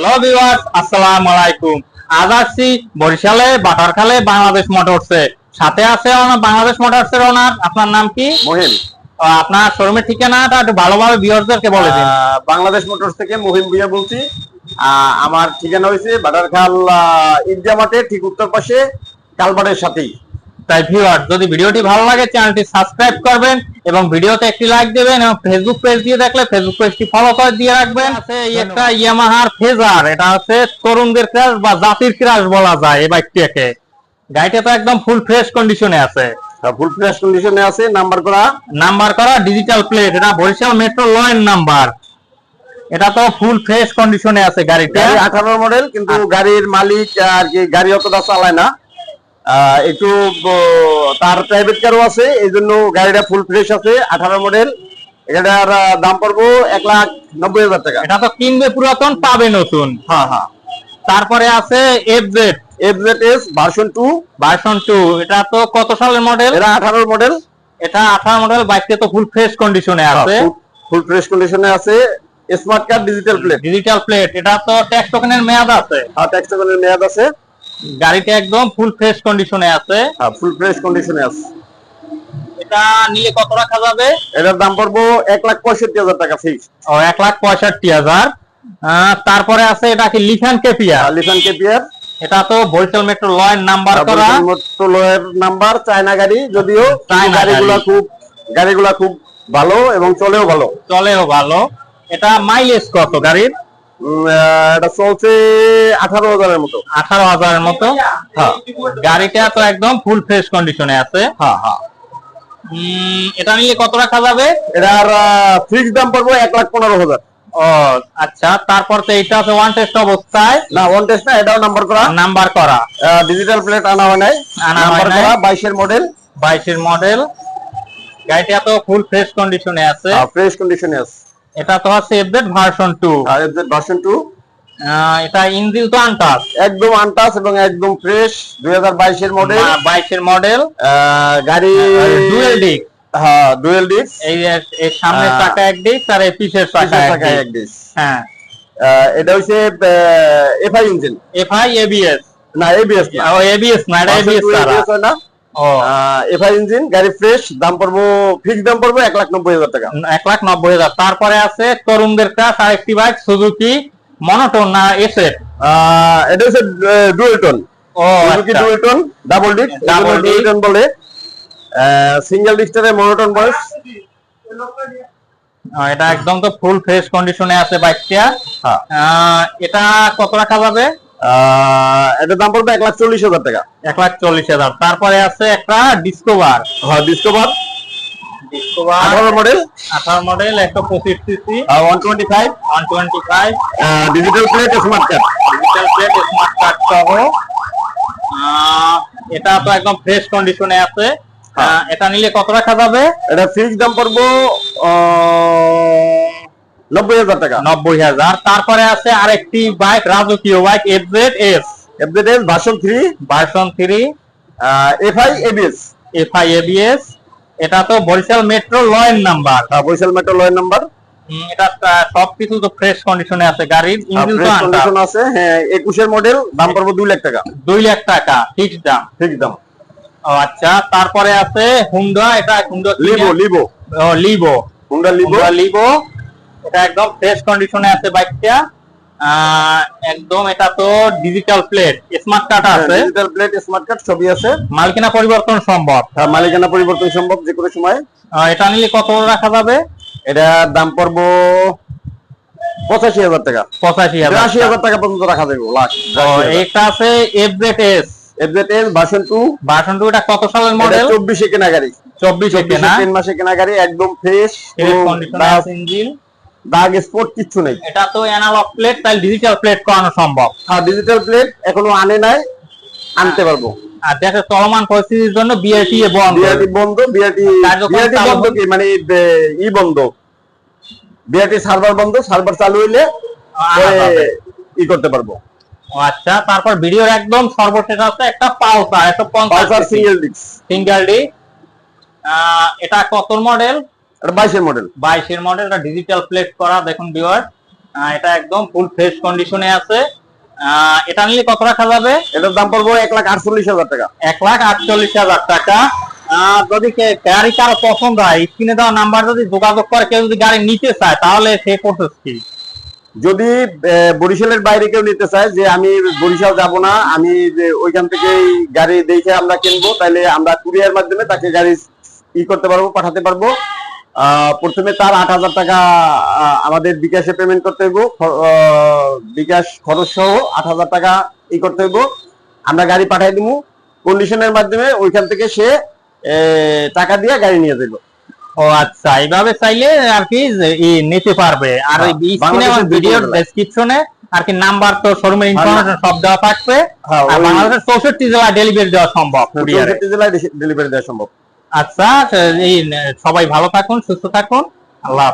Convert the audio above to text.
Hello viewers আসসালামু আলাইকুম আজ আসছি বরিশালে বাটারখালে বাংলাদেশ মোটরসে। সাথে আছে বাংলাদেশ মোটরসের ওনার আপনার নাম কি? মহিম। আপনার শোরুমের ঠিকানাটা একটু ভালোভাবে ভিউয়ার্সদেরকে বলে দিন। বাংলাদেশ মোটরস থেকে মহিম ভুইয়া বলছি। আহ, আমার ঠিকানা হয়েছে বাটারখাল ঈদগাহ মাঠের ঠিক উত্তর পাশে কালবাড়ের সাথেই। তাই ভিউয়ার যদি ভিডিওটি ভালো লাগে চ্যানেলটি সাবস্ক্রাইব করবেন এবং ভিডিওতে একটি লাইক দেবেন এবং ফেসবুক পেজ দিয়ে দেখলে ফেসবুক পেজটি ফলো করে দিয়ে রাখবেন। আছে এই একটা ইয়ামাহার ফেজার এটা হচ্ছে তরুণদের ক্রাশ বা জাতির ক্রাশ বলা যায় এই বাইকটিকে গাড়িটা তো একদম ফুল ফ্রেশ কন্ডিশনে আছে। ফুল ফ্রেশ কন্ডিশনে আছে নাম্বার করা? নাম্বার করা ডিজিটাল প্লেট এটা বরিশাল মেট্রো লয়েন নাম্বার এটা তো ফুল ফ্রেশ কন্ডিশনে আছে গাড়িটা। গাড়ি আঠারো মডেল কিন্তু গাড়ির মালিক আর কি গাড়ি অতটা চালায় না। একটু তার প্রাইভেট কারও আছে এই জন্য গাড়িটা ফুল ফ্রেশ আছে আঠারো মডেল এটার দাম পড়ব এক লাখ নব্বই হাজার টাকা। এটা তো কিনবে পুরাতন পাবে নতুন। হ্যাঁ হ্যাঁ। তারপরে আছে FZ FZ S version two version two এটা তো কত সালের মডেল এরা আঠারো মডেল এটা আঠারো মডেল বাইকটা তো ফুল ফ্রেশ কন্ডিশনে আছে। ফুল ফ্রেশ কন্ডিশনে আছে। Smart card digital plate digital plate এটা তো ট্যাক্স টোকেনের মেয়াদ আছে। আর ট্যাক্স টোকেনের মেয়াদ আছে। গাড়িটা একদম ফুল ফ্রেশ কন্ডিশনে আছে। হ্যাঁ ফুল ফ্রেশ কন্ডিশনে আছে। এটা নিলে কত রাখা যাবে? এটার দাম পড়ব এক লাখ পঁয়ষট্টি হাজার টাকা ফিক্স ও এক লাখ পঁয়ষট্টি হাজার। তারপরে আছে এটা কি লিফান কেপিয়া লিসান কেপিয়ার এটা তো বরিশাল মেট্রো লয়ের নাম্বার করা। লোয়ের নাম্বার চায়না গাড়ি যদিও চায়না গাড়িগুলা গাড়ি। খুব গাড়িগুলা খুব ভালো এবং চলেও ভালো। চলেও ভালো। এটা মাইলেজ কত গাড়ির? এটা চলছে আঠারো হাজারের মতো। আঠারো হাজারের মতো? হ্যাঁ। গাড়িটা তো একদম ফুল ফ্রেশ কন্ডিশনে আছে। হ্যাঁ হ্যাঁ। এটা নিলে কত রাখা যাবে? এটার ফিক্স দাম পড়ব এক লাখ পনেরো হাজার। ও আচ্ছা। তারপর তো এইটা আছে ওয়ান টেস্ট অবস্থায়। না ওয়ান টেস্ট না এটাও নাম্বার করা। নাম্বার করা। ডিজিটাল প্লেট আনা হয় নাই। আনা হয় নাম্বার নাই। বাইশের মডেল বাইশের মডেল গাড়িটা তো ফুল ফ্রেশ কন্ডিশনে আছে। ফ্রেশ কন্ডিশনে আছে। এটা তো আছে এফজেড ভার্সন টু আর এফজেড ভার্সন টু এটা ইঞ্জিন তো আনটাস একদম আনটাস এবং একদম ফ্রেশ দুই হাজার বাইশের মডেল বাইশের মডেল গাড়ি ডুয়েল ডিক হ্যাঁ ডুয়েল ডিস্ক এই এই সামনের চাকা এক ডিস্ক আর এই পিছের চাকা এক ডিস্ক হ্যাঁ। এটা হচ্ছে এফআই ইঞ্জিন এফআই এবিএস না এবিএস না। এবিএস না এটা এবিএস হয় না। এফআই ইঞ্জিন গাড়ি ফ্রেশ দাম পড়ব ফিক্স দাম পড়ব এক লাখ নব্বই হাজার টাকা। এক লাখ নব্বই হাজার। তারপরে আছে তরুণদের ক্লাস আরেকটি বাইক সুজুকি মনোটন না এসেট এটা হচ্ছে ডুয়েল টোন ও সুজুকি আচ্ছা। Dual double Double double disc। Tone বলে। সিঙ্গেল ডিস্টারে মনোটন বয়স। এটা একদম তো ফুল ফ্রেশ কন্ডিশনে আছে বাইকটা হ্যাঁ। এটা কত রাখা যাবে? আহ, এটার দাম পড়বে এক লাখ চল্লিশ হাজার টাকা। এক লাখ চল্লিশ হাজার। তারপরে আছে একটা ডিসকোভার হ্যাঁ ডিসকভার আঠারো মডেল আঠারো মডেল একশো পঁচিশ CC one twenty five one twenty five digital plate smart card digital plate smart card সহ। আহ, এটা তো একদম ফ্রেশ কন্ডিশনে আছে। আহ, এটা নিলে কত রাখা যাবে? এটা ফিক্স দাম পড়ব আহ, নব্বই হাজার টাকা। নব্বই হাজার। তারপরে আছে আরেকটি বাইক রাজকীয় bike FZ S FZ S version three version three FI ABS FI ABS এটা তো বরিশাল মেট্রো লয়েন নাম্বার। বরিশাল মেট্রো লয়ের নাম্বার। এটা সবকিছু তো ফ্রেশ কন্ডিশনে আছে। গাড়ির ইঞ্জিন তো কন্ডিশন আছে। হ্যাঁ একুশের মডেল দাম পড়ব দুই লাখ টাকা। দুই লাখ টাকা ফিক্স দাম। ফিক্স দাম। ও আচ্ছা তারপরে আছে হুন্ডা এটা হুন্ডা লিভো লিভো ও লিভো হুন্ডা লিভো লিভো এটা একদম ফ্রেশ কন্ডিশনে আছে বাইকটা। একদম এটা তো ডিজিটাল প্লেট স্মার্ট কার্ড আছে। ডিজিটাল প্লেট স্মার্ট কার্ড সবই আছে। মালিকানা পরিবর্তন সম্ভব। হ্যাঁ, মালিকানা পরিবর্তন সম্ভব যে কোনো সময় এটা নিলে কত রাখা যাবে? এটার দাম পড়ব পঁচাশি হাজার টাকা। পঁচাশি হাজার বিরাশি হাজার টাকা পর্যন্ত রাখা যাবে এইটা আছে FZ S FZ S version two version two এটা কত সালের মডেল চব্বিশে কেনা গাড়ি চব্বিশে কেনা। তিন মাসে কেনা গাড়ি একদম ফ্রেশ ফ্রেশ ইঞ্জিন দাগ স্পট কিচ্ছু নেই। এটা তো অ্যানালগ প্লেট তাই ডিজিটাল প্লেট করানো সম্ভব। হ্যাঁ ডিজিটাল প্লেট এখনও আনে নাই আনতে পারব। আর দেশের চলমান পরিস্থিতির জন্য বিআরটি বন্ধ। বিআরটি বন্ধ বিআরটি বিআরটি বন্ধ কি? মানে ই বন্ধ। বিআরটি সার্ভার বন্ধ সার্ভার চালু হইলে যাবে। ই করতে পারব। আচ্ছা তারপর ভিডিওর একদম সর্বশেষ আছে একটা পালসার পালসার পঞ্চাশ সিঙ্গেল ডিস্ক সিঙ্গেল ডি এটা কত মডেল এটা বাইশের মডেল বাইশের মডেল এটা ডিজিটাল প্লেট করা দেখুন ভিউয়ার এটা একদম ফুল ফ্রেশ কন্ডিশনে আছে। এটা নিলে কত রাখা যাবে? এটার দাম পড়ব এক লাখ আটচল্লিশ হাজার টাকা। এক লাখ আটচল্লিশ হাজার টাকা। যদি গাড়ি কারও পছন্দ হয় স্ক্রিনে দেওয়া নাম্বার যদি যোগাযোগ করে কেউ যদি গাড়ি নিতে চায় তাহলে সে প্রসেস কি? যদি বরিশালের বাইরে কেউ নিতে চায় যে আমি বরিশাল যাব না আমি যে ওইখান থেকেই গাড়ি দেখে আমরা কিনবো তাহলে আমরা কুরিয়ার মাধ্যমে তাকে গাড়ি ই করতে পারব পাঠাতে পারব। প্রথমে তার আট হাজার টাকা আমাদের বিকাশে পেমেন্ট করতে হইব। বিকাশ খরচ সহ আট হাজার টাকা ই করতে হইব। আমরা গাড়ি পাঠাই দিব কন্ডিশনের মাধ্যমে ওইখান থেকে সে টাকা দিয়ে গাড়ি নিয়ে যাব ও আচ্ছা এইভাবে চাইলে আর কি নিতে পারবে। আর ওই হ্যাঁ, ভিডিওর ডেসক্রিপশনে আর কি নাম্বার তো শোরুমের ইনফরমেশন সব দেওয়া থাকবে। হ্যাঁ, আর বাংলাদেশের চৌষট্টি জেলা ডেলিভারি দেওয়া সম্ভব চৌষট্টি জেলায় ডেলিভারি দেওয়া সম্ভব। আচ্ছা এই সবাই ভালো থাকুন সুস্থ থাকুন আল্লাহ।